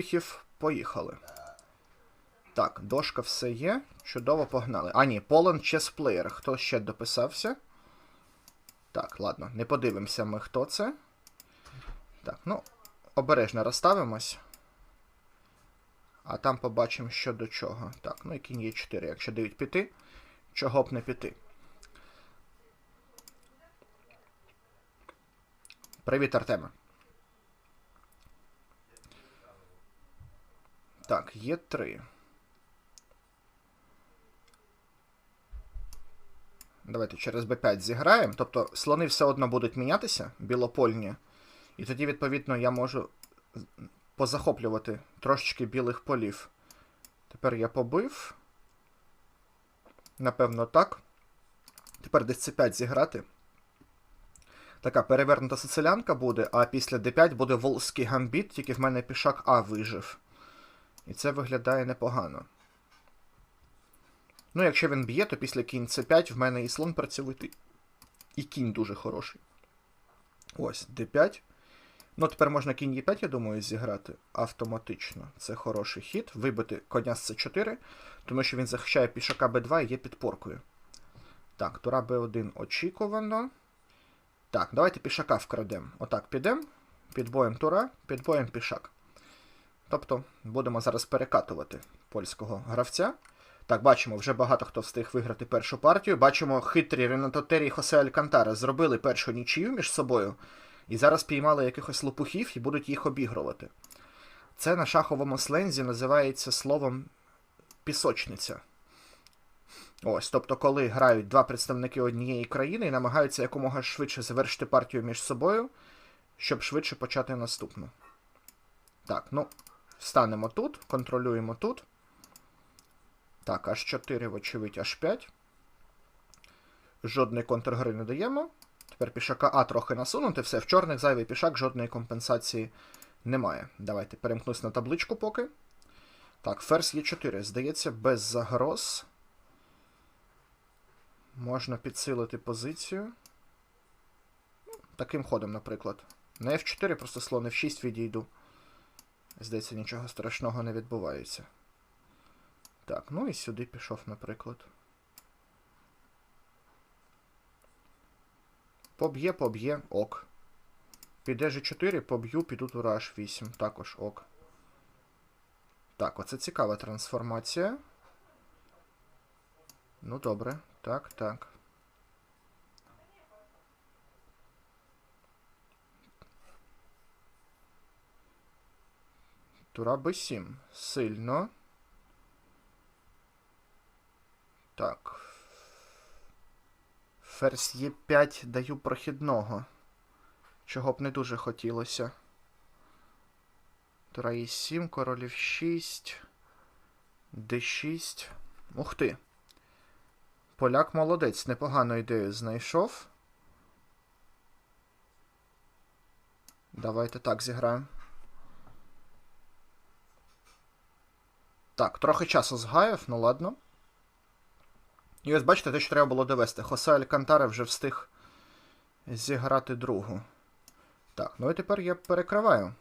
успіхів. Поїхали. Так, дошка все є. Чудово погнали. А, ні, Полон Player. Хто ще дописався? Так, ладно, не подивимося ми, хто це. Так, ну, обережно розставимось. А там побачимо, що до чого. Так, ну і кінь є 4. Якщо дають піти, чого б не піти. Привіт, Артеме. Так, є 3. Давайте через b5 зіграємо. Тобто слони все одно будуть мінятися, білопольні. І тоді, відповідно, я можу позахоплювати трошечки білих полів. Тепер я побив. Напевно, так. Тепер десь c5 зіграти. Така перевернута сицилянка буде, а після d5 буде волзький гамбіт, тільки в мене пішак А вижив. І це виглядає непогано. Ну, якщо він б'є, то після кінь c5 в мене і слон працьовитий. І кінь дуже хороший. Ось, d5. Ну, тепер можна кінь e5, я думаю, зіграти автоматично. Це хороший хід. Вибити коня з c4, тому що він захищає пішака b2 і є підпоркою. Так, тура b1 очікувано. Так, давайте пішака вкрадемо. Отак підемо. Під боєм тура, під боєм пішак. Тобто, будемо зараз перекатувати польського гравця. Так, бачимо, вже багато хто встиг виграти першу партію. Бачимо, хитрі Ренато Террі і Хосе Алькантара зробили першу нічию між собою. І зараз піймали якихось лопухів і будуть їх обігрувати. Це на шаховому слензі називається словом пісочниця. Ось, тобто, коли грають два представники однієї країни і намагаються якомога швидше завершити партію між собою, щоб швидше почати наступну. Так, ну, станемо тут, контролюємо тут. Так, H4, вочевидь, H5. Жодної контргри не даємо. Тепер пішака А трохи насунути. Все, в чорних зайвий пішак, жодної компенсації немає. Давайте перемкнусь на табличку поки. Так, ферзь є 4 Здається, без загроз. Можна підсилити позицію. Таким ходом, наприклад. На F4 просто слон F6 відійду. Здається, нічого страшного не відбувається. Так, ну і сюди пішов, наприклад. Поб'є, поб'є, ок. Піде G4, поб'ю, піду тура H8, також ок. Так, оце цікава трансформація. Ну, добре. Так, так. Тура Б7. Сильно. Так. Ферзь Е5 даю прохідного. Чого б не дуже хотілося. Тура Е7, королів 6. Д6. Ух ти. Поляк молодець, непогану ідею знайшов. Давайте так зіграємо. Так, трохи часу згаяв, ну ладно. І ось бачите, те, що треба було довести. Хосе Алькантаре вже встиг зіграти другу. Так, ну і тепер я перекриваю.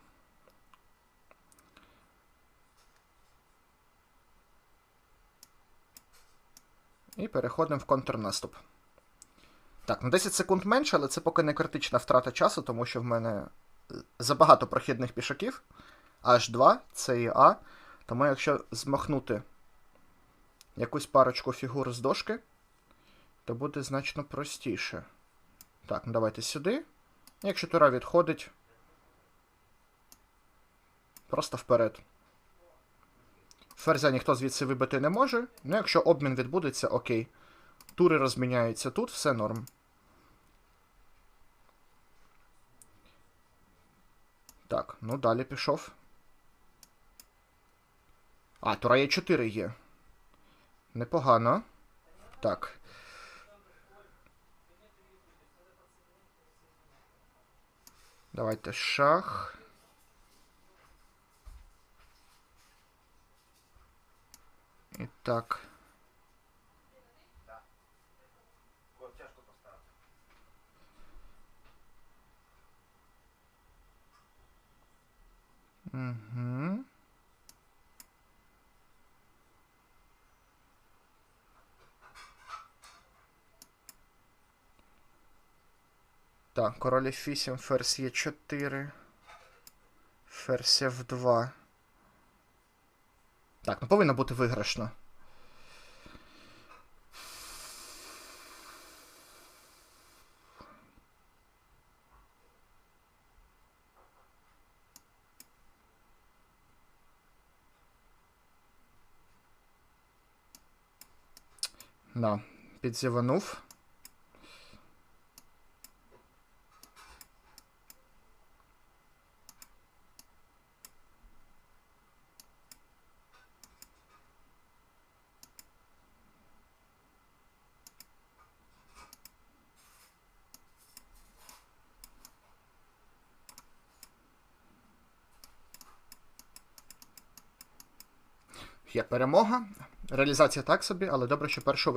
І переходимо в контрнаступ. Так, на 10 секунд менше, але це поки не критична втрата часу, тому що в мене забагато прохідних пішаків. H2, це і А. Тому якщо змахнути якусь парочку фігур з дошки, то буде значно простіше. Так, ну давайте сюди. Якщо тура відходить, просто вперед. Ферзя ніхто звідси вибити не може. Ну, якщо обмін відбудеться, окей. Тури розміняються тут, все норм. Так, ну далі пішов. А, тура є 4 є. Непогано. Так. Давайте шах. І так. Угу. Так, король F8, ферзь Е4. Ферзь F2. Так, ну повинно бути виграшно. Да, підзіванув. Є перемога. Реалізація так собі, але добре, що першу